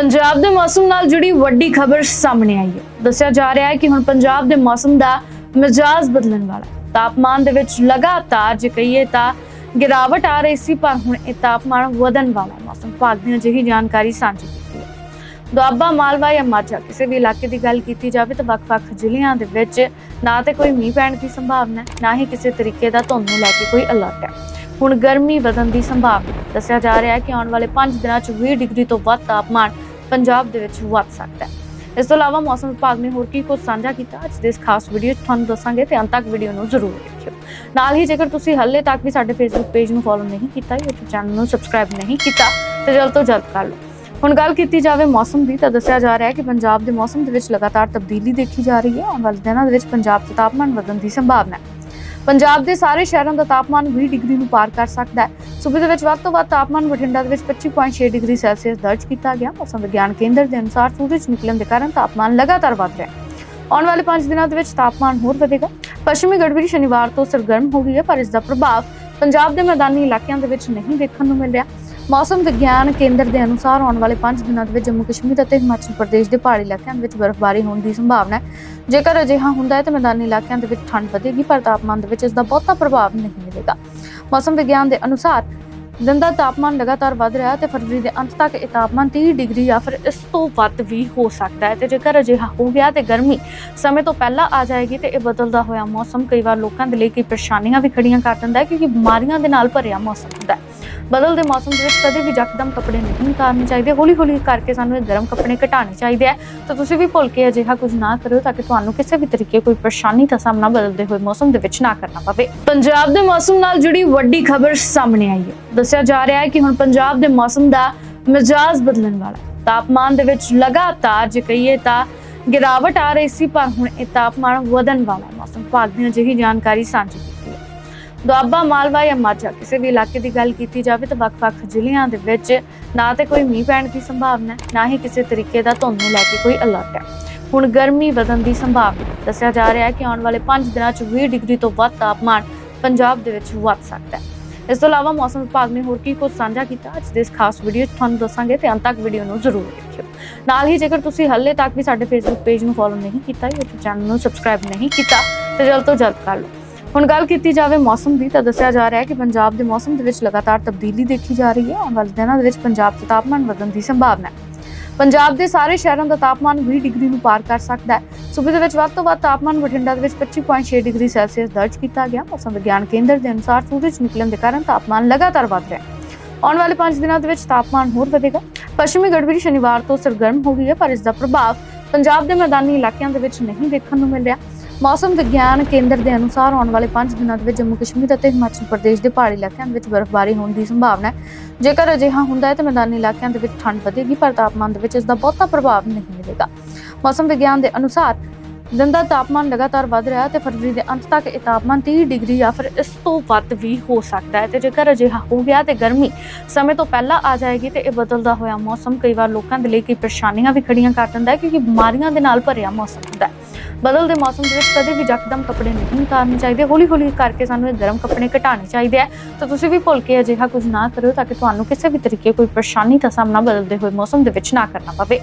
ਪੰਜਾਬ ਦੇ ਮੌਸਮ ਨਾਲ ਜੁੜੀ ਵੱਡੀ ਖਬਰ ਸਾਹਮਣੇ ਆਈ ਹੈ। ਦੱਸਿਆ ਜਾ ਰਿਹਾ ਹੈ ਕਿ ਹੁਣ ਪੰਜਾਬ ਦੇ ਮੌਸਮ ਦਾ ਮਿਜਾਜ਼ ਬਦਲਣ ਵਾਲਾ ਤਾਪਮਾਨ ਦੇ ਵਿੱਚ ਲਗਾਤਾਰ ਜੇ ਕਹੀਏ ਤਾਂ ਗਿਰਾਵਟ ਆ ਰਹੀ ਸੀ, ਪਰ ਹੁਣ ਇਹ ਤਾਪਮਾਨ ਵਧਣ ਵਾਲਾ ਮੌਸਮ ਵਿਭਾਗ ਨੇ ਅਜਿਹੀ ਜਾਣਕਾਰੀ ਸਾਂਝੀ ਕੀਤੀ ਹੈ। ਦੁਆਬਾ, ਮਾਲਵਾ ਜਾਂ ਮਾਝਾ, ਕਿਸੇ ਵੀ ਇਲਾਕੇ ਦੀ ਗੱਲ ਕੀਤੀ ਜਾਵੇ ਤਾਂ ਵੱਖ-ਵੱਖ ਜ਼ਿਲ੍ਹਿਆਂ ਦੇ ਵਿੱਚ ਨਾ ਤੇ ਕੋਈ ਮੀਂਹ ਪੈਣ ਦੀ ਸੰਭਾਵਨਾ ਨਾ ਹੀ ਕਿਸੇ ਤਰੀਕੇ ਦਾ ਧੁੰਦ ਨੂੰ ਲੈ ਕੇ ਕੋਈ ਅਲਰਟ ਹੈ। ਹੁਣ ਗਰਮੀ ਵਧਣ ਦੀ ਸੰਭਾਵਨਾ ਦੱਸਿਆ ਜਾ ਰਿਹਾ ਹੈ ਕਿ ਆਉਣ ਵਾਲੇ 5 ਦਿਨਾਂ 'ਚ 20 ਡਿਗਰੀ ਤੋਂ ਵੱਧ ਤਾਪਮਾਨ ਪੰਜਾਬ ਦੇ ਵਿੱਚ ਵੱਧ ਸਕਦਾ ਹੈ। ਇਸ ਤੋਂ ਇਲਾਵਾ ਮੌਸਮ ਵਿਭਾਗ ਨੇ ਹੋਰ ਕੀ ਕੁਝ ਸਾਂਝਾ ਕੀਤਾ? ਅੱਜ ਦੇ ਇਸ ਖਾਸ ਵੀਡੀਓ 'ਚ ਤੁਹਾਨੂੰ ਦੱਸਾਂਗੇ ਤੇ ਅੰਤ ਤੱਕ ਵੀਡੀਓ ਨੂੰ ਜ਼ਰੂਰ ਦੇਖਿਓ। ਨਾਲ ਹੀ ਜੇਕਰ ਤੁਸੀਂ ਹਾਲੇ ਤੱਕ ਵੀ ਸਾਡੇ ਫੇਸਬੁੱਕ ਪੇਜ ਨੂੰ ਫੋਲੋ ਨਹੀਂ ਕੀਤਾ, YouTube ਚੈਨਲ ਨੂੰ ਸਬਸਕ੍ਰਾਈਬ ਨਹੀਂ ਕੀਤਾ, ਤੇ ਜਲਦ ਤੋਂ ਜਲਦ ਕਰ ਲਓ। ਹੁਣ ਗੱਲ ਕੀਤੀ ਜਾਵੇ ਮੌਸਮ ਦੀ, ਤਾਂ ਦੱਸਿਆ ਜਾ ਰਿਹਾ ਹੈ ਕਿ ਪੰਜਾਬ ਦੇ ਮੌਸਮ ਦੇ ਵਿੱਚ ਲਗਾਤਾਰ ਤਬਦੀਲੀ ਦੇਖੀ ਜਾ ਰਹੀ ਹੈ। ਆਉਣ ਵਾਲੇ ਦਿਨਾਂ ਦੇ ਵਿੱਚ ਪੰਜਾਬ 'ਚ ਤਾਪਮਾਨ ਵਧਣ ਦੀ ਸੰਭਾਵਨਾ ਹੈ। ਪੰਜਾਬ ਦੇ ਸਾਰੇ ਸ਼ਹਿਰਾਂ ਦਾ ਤਾਪਮਾਨ 20 ਡਿਗਰੀ ਨੂੰ ਪਾਰ ਕਰ ਸਕਦਾ ਹੈ। ਸੂਬੇ ਦੇ ਵਿੱਚ ਵੱਧ ਤੋਂ ਵੱਧ ਤਾਪਮਾਨ ਬਠਿੰਡਾ ਦੇ ਵਿੱਚ 25.6 ਡਿਗਰੀ ਸੈਲਸੀਅਸ ਦਰਜ ਕੀਤਾ ਗਿਆ। ਮੌਸਮ ਵਿਗਿਆਨ ਕੇਂਦਰ ਦੇ ਅਨੁਸਾਰ ਸੂਰਜ ਨਿਕਲਣ ਦੇ ਕਾਰਨ ਤਾਪਮਾਨ ਲਗਾਤਾਰ ਵਧ ਰਿਹਾ ਹੈ। ਆਉਣ ਵਾਲੇ 5 ਦਿਨਾਂ ਦੇ ਵਿੱਚ ਤਾਪਮਾਨ ਹੋਰ ਵਧੇਗਾ। ਪੱਛਮੀ ਗੜਬੜੀ ਸ਼ਨੀਵਾਰ ਤੋਂ ਸਰਗਰਮ ਹੋ ਗਈ ਹੈ, ਪਰ ਇਸ ਦਾ ਪ੍ਰਭਾਵ ਪੰਜਾਬ ਦੇ ਮੈਦਾਨੀ ਇਲਾਕਿਆਂ ਦੇ ਵਿੱਚ ਨਹੀਂ ਦੇਖਣ ਨੂੰ ਮਿਲ ਰਿਹਾ। ਮੌਸਮ ਵਿਗਿਆਨ ਕੇਂਦਰ ਦੇ ਅਨੁਸਾਰ ਆਉਣ ਵਾਲੇ 5 ਦਿਨਾਂ ਦੇ ਵਿੱਚ ਜੰਮੂ ਕਸ਼ਮੀਰ ਅਤੇ ਹਿਮਾਚਲ ਪ੍ਰਦੇਸ਼ ਦੇ ਪਹਾੜੀ ਇਲਾਕਿਆਂ ਵਿੱਚ ਬਰਫ਼ਬਾਰੀ ਹੋਣ ਦੀ ਸੰਭਾਵਨਾ ਹੈ। ਜੇਕਰ ਅਜਿਹਾ ਹੁੰਦਾ ਹੈ ਤਾਂ ਮੈਦਾਨੀ ਇਲਾਕਿਆਂ ਦੇ ਵਿੱਚ ਠੰਡ ਵਧੇਗੀ, ਪਰ ਤਾਪਮਾਨ ਦੇ ਵਿੱਚ ਇਸ ਦਾ ਬਹੁਤਾ ਪ੍ਰਭਾਵ ਨਹੀਂ ਮਿਲੇਗਾ। ਮੌਸਮ ਵਿਗਿਆਨ ਦੇ ਅਨੁਸਾਰ ਦਿਨ ਦਾ ਤਾਪਮਾਨ ਲਗਾਤਾਰ ਵਧ ਰਿਹਾ ਹੈ ਤੇ ਫਰਵਰੀ ਦੇ ਅੰਤ ਤੱਕ ਇਹ ਤਾਪਮਾਨ 30 ਡਿਗਰੀ ਜਾਂ ਫਿਰ ਇਸ ਤੋਂ ਵੱਧ ਵੀ ਹੋ ਸਕਦਾ ਹੈ। ਤੇ ਜੇਕਰ ਅਜਿਹਾ ਹੋ ਗਿਆ ਤੇ ਗਰਮੀ ਸਮੇਂ ਤੋਂ ਪਹਿਲਾਂ ਆ ਜਾਏਗੀ ਤੇ ਇਹ ਬਦਲਦਾ ਹੋਇਆ ਮੌਸਮ ਕਈ ਵਾਰ ਲੋਕਾਂ ਦੇ ਲਈ ਕਈ ਪਰੇਸ਼ਾਨੀਆਂ ਵੀ ਖੜੀਆਂ ਕਰ ਦਿੰਦਾ ਹੈ, ਕਿਉਂਕਿ ਬਿਮਾਰੀਆਂ ਦੇ ਨਾਲ ਭਰਿਆ ਮੌਸਮ ਹੁੰਦਾ ਹੈ। ਬਦਲਦੇ ਮੌਸਮ ਦੇ ਵਿੱਚ ਕਦੇ ਵੀ ਯਕਦਮ ਕੱਪੜੇ ਨਹੀਂ ਉਤਾਰਨੇ ਚਾਹੀਦੇ। ਹੌਲੀ ਹੌਲੀ ਕਰਕੇ ਸਾਨੂੰ ਇਹ ਗਰਮ ਕੱਪੜੇ ਘਟਾਉਣੇ ਚਾਹੀਦੇ ਆ। ਤਾਂ ਤੁਸੀਂ ਵੀ ਭੁੱਲ ਕੇ ਅਜਿਹਾ ਕੁਝ ਨਾ ਕਰਿਓ ਤਾਂ ਕਿ ਤੁਹਾਨੂੰ ਕਿਸੇ ਵੀ ਤਰੀਕੇ ਕੋਈ ਪਰੇਸ਼ਾਨੀ ਦਾ ਸਾਹਮਣਾ ਬਦਲਦੇ ਹੋਏ ਮੌਸਮ ਦੇ ਵਿੱਚ ਨਾ ਕਰਨਾ ਪਵੇ। ਪੰਜਾਬ ਦੇ ਮੌਸਮ ਨਾਲ ਜੁੜੀ ਵੱਡੀ ਖਬਰ ਸਾਹਮਣੇ ਆਈ ਹੈ। ਦੱਸਿਆ ਜਾ ਰਿਹਾ ਹੈ ਕਿ ਹੁਣ ਪੰਜਾਬ ਦੇ ਮੌਸਮ ਦਾ ਮਿਜਾਜ਼ ਬਦਲਣ ਵਾਲਾ ਤਾਪਮਾਨ ਦੇ ਵਿੱਚ ਲਗਾਤਾਰ ਜੇ ਕਹੀਏ ਤਾਂ ਗਿਰਾਵਟ ਆ ਰਹੀ ਸੀ, ਪਰ ਹੁਣ ਇਹ ਤਾਪਮਾਨ ਵਧਣ ਵਾਲਾ ਮੌਸਮ ਵਿਭਾਗ ਦੀ ਅਜਿਹੀ ਜਾਣਕਾਰੀ ਸਾਂਝੀ ਦੁਆਬਾ ਮਾਲਵਾ ਜਾਂ ਮਾਝਾ, ਕਿਸੇ ਵੀ ਇਲਾਕੇ ਦੀ ਗੱਲ ਕੀਤੀ ਜਾਵੇ ਤਾਂ ਵੱਖ-ਵੱਖ ਜ਼ਿਲ੍ਹਿਆਂ ਦੇ ਵਿੱਚ ਨਾ ਤੇ ਕੋਈ ਮੀਂਹ ਪੈਣ ਦੀ ਸੰਭਾਵਨਾ ਨਾ ਹੀ ਕਿਸੇ ਤਰੀਕੇ ਦਾ ਧੁੰਦ ਨੂੰ ਲੈ ਕੇ ਕੋਈ ਅਲਰਟ ਹੈ। ਹੁਣ ਗਰਮੀ ਵਧਣ ਦੀ ਸੰਭਾਵਨਾ ਦੱਸਿਆ ਜਾ ਰਿਹਾ ਹੈ ਕਿ ਆਉਣ ਵਾਲੇ 5 ਦਿਨਾਂ 'ਚ 20 ਡਿਗਰੀ ਤੋਂ ਵੱਧ ਤਾਪਮਾਨ ਪੰਜਾਬ ਦੇ ਵਿੱਚ ਵੱਧ ਸਕਦਾ ਹੈ। ਇਸ ਤੋਂ ਇਲਾਵਾ ਮੌਸਮ ਵਿਭਾਗ ਨੇ ਹੋਰ ਕੀ ਕੁਝ ਸਾਂਝਾ ਕੀਤਾ? ਅੱਜ ਦੇ ਇਸ ਖਾਸ ਵੀਡੀਓ 'ਚ ਤੁਹਾਨੂੰ ਦੱਸਾਂਗੇ ਤੇ ਅੰਤ ਤੱਕ ਵੀਡੀਓ ਨੂੰ ਜ਼ਰੂਰ ਦੇਖਿਓ। ਨਾਲ ਹੀ ਜੇਕਰ ਤੁਸੀਂ ਹਾਲੇ ਤੱਕ ਵੀ ਸਾਡੇ ਫੇਸਬੁੱਕ ਪੇਜ ਨੂੰ ਫੋਲੋ ਨਹੀਂ ਕੀਤਾ YouTube ਚੈਨਲ ਨੂੰ ਸਬਸਕ੍ਰਾਈਬ ਨਹੀਂ ਕੀਤਾ, ਤੇ ਜਲਦ ਤੋਂ ਜਲਦ ਕਰ ਲਓ। ਹੁਣ ਗੱਲ ਕੀਤੀ ਜਾਵੇ ਮੌਸਮ ਦੀ ਤਾਂ ਦੱਸਿਆ ਜਾ ਰਿਹਾ ਹੈ ਕਿ ਪੰਜਾਬ ਦੇ ਮੌਸਮ ਦੇ ਵਿੱਚ ਲਗਾਤਾਰ ਤਬਦੀਲੀ ਦੇਖੀ ਜਾ ਰਹੀ ਹੈ। ਆਉਣ ਵਾਲੇ ਦਿਨਾਂ ਦੇ ਵਿੱਚ ਪੰਜਾਬ 'ਚ ਤਾਪਮਾਨ ਵਧਣ ਦੀ ਸੰਭਾਵਨਾ ਹੈ। ਪੰਜਾਬ ਦੇ ਸਾਰੇ ਸ਼ਹਿਰਾਂ ਦਾ ਤਾਪਮਾਨ 20 ਡਿਗਰੀ ਨੂੰ ਪਾਰ ਕਰ ਸਕਦਾ ਹੈ। ਸੂਬੇ ਦੇ ਵਿੱਚ ਵੱਧ ਤੋਂ ਵੱਧ ਤਾਪਮਾਨ ਬਠਿੰਡਾ ਦੇ ਵਿੱਚ 25.6 ਡਿਗਰੀ ਸੈਲਸੀਅਸ ਦਰਜ ਕੀਤਾ ਗਿਆ। ਮੌਸਮ ਵਿਗਿਆਨ ਕੇਂਦਰ ਦੇ ਅਨੁਸਾਰ ਸੂਰਜ ਨਿਕਲਣ ਦੇ ਕਾਰਨ ਤਾਪਮਾਨ ਲਗਾਤਾਰ ਵਧ ਰਿਹਾ ਹੈ। ਆਉਣ ਵਾਲੇ 5 ਦਿਨਾਂ ਦੇ ਵਿੱਚ ਤਾਪਮਾਨ ਹੋਰ ਵਧੇਗਾ। ਪੱਛਮੀ ਗੜਬੜੀ ਸ਼ਨੀਵਾਰ ਤੋਂ ਸਰਗਰਮ ਹੋ ਗਈ ਹੈ, ਪਰ ਇਸ ਦਾ ਪ੍ਰਭਾਵ ਪੰਜਾਬ ਦੇ ਮੈਦਾਨੀ ਇਲਾਕਿਆਂ ਦੇ ਵਿੱਚ ਨਹੀਂ ਦੇਖਣ ਨੂੰ ਮਿਲ ਰਿਹਾ। ਮੌਸਮ ਵਿਗਿਆਨ ਕੇਂਦਰ ਦੇ ਅਨੁਸਾਰ ਆਉਣ ਵਾਲੇ 5 ਦਿਨਾਂ ਦੇ ਵਿੱਚ ਜੰਮੂ ਕਸ਼ਮੀਰ ਅਤੇ ਹਿਮਾਚਲ ਪ੍ਰਦੇਸ਼ ਦੇ ਪਹਾੜੀ ਇਲਾਕਿਆਂ ਵਿੱਚ ਬਰਫ਼ਬਾਰੀ ਹੋਣ ਦੀ ਸੰਭਾਵਨਾ ਹੈ। ਜੇਕਰ ਅਜਿਹਾ ਹੁੰਦਾ ਹੈ ਤਾਂ ਮੈਦਾਨੀ ਇਲਾਕਿਆਂ ਦੇ ਵਿੱਚ ਠੰਡ ਵਧੇਗੀ, ਪਰ ਤਾਪਮਾਨ ਦੇ ਵਿੱਚ ਇਸ ਦਾ ਬਹੁਤਾ ਪ੍ਰਭਾਵ ਨਹੀਂ ਮਿਲੇਗਾ। ਮੌਸਮ ਵਿਗਿਆਨ ਦੇ ਅਨੁਸਾਰ ਦਿਨ ਦਾ ਤਾਪਮਾਨ ਲਗਾਤਾਰ ਵਧ ਰਿਹਾ ਹੈ ਤੇ ਫਰਵਰੀ ਦੇ ਅੰਤ ਤੱਕ ਇਹ ਤਾਪਮਾਨ 30 ਡਿਗਰੀ ਜਾਂ ਫਿਰ ਇਸ ਤੋਂ ਵੱਧ ਵੀ ਹੋ ਸਕਦਾ ਹੈ। ਤੇ ਜੇਕਰ ਅਜਿਹਾ ਹੋ ਗਿਆ ਤੇ ਗਰਮੀ ਸਮੇਂ ਤੋਂ ਪਹਿਲਾਂ ਆ ਜਾਏਗੀ ਤੇ ਇਹ ਬਦਲਦਾ ਹੋਇਆ ਮੌਸਮ ਕਈ ਵਾਰ ਲੋਕਾਂ ਦੇ ਲਈ ਕਈ ਪਰੇਸ਼ਾਨੀਆਂ ਵੀ ਖੜੀਆਂ ਕਰ ਦਿੰਦਾ ਹੈ ਕਿਉਂਕਿ ਬਿਮਾਰੀਆਂ ਦੇ ਨਾਲ ਭਰਿਆ ਮੌਸਮ ਹੁੰਦਾ ਹੈ। ਬਦਲਦੇ ਮੌਸਮ ਦੇ ਵਿੱਚ ਕਦੇ ਵੀ ਯਕਦਮ ਕੱਪੜੇ ਨਹੀਂ ਉਤਾਰਨੇ ਚਾਹੀਦੇ। ਹੌਲੀ ਹੌਲੀ ਕਰਕੇ ਸਾਨੂੰ ਇਹ ਗਰਮ ਕੱਪੜੇ ਘਟਾਉਣੇ ਚਾਹੀਦੇ ਆ ਤਾਂ ਤੁਸੀਂ ਵੀ ਭੁੱਲ ਕੇ ਅਜਿਹਾ ਕੁਝ ਨਾ ਕਰਿਓ ਤਾਂ ਕਿ ਤੁਹਾਨੂੰ ਕਿਸੇ ਵੀ ਤਰੀਕੇ ਕੋਈ ਪਰੇਸ਼ਾਨੀ ਦਾ ਸਾਹਮਣਾ ਬਦਲਦੇ ਹੋਏ ਮੌਸਮ ਦੇ ਵਿੱਚ ਨਾ ਕਰਨਾ ਪਵੇ।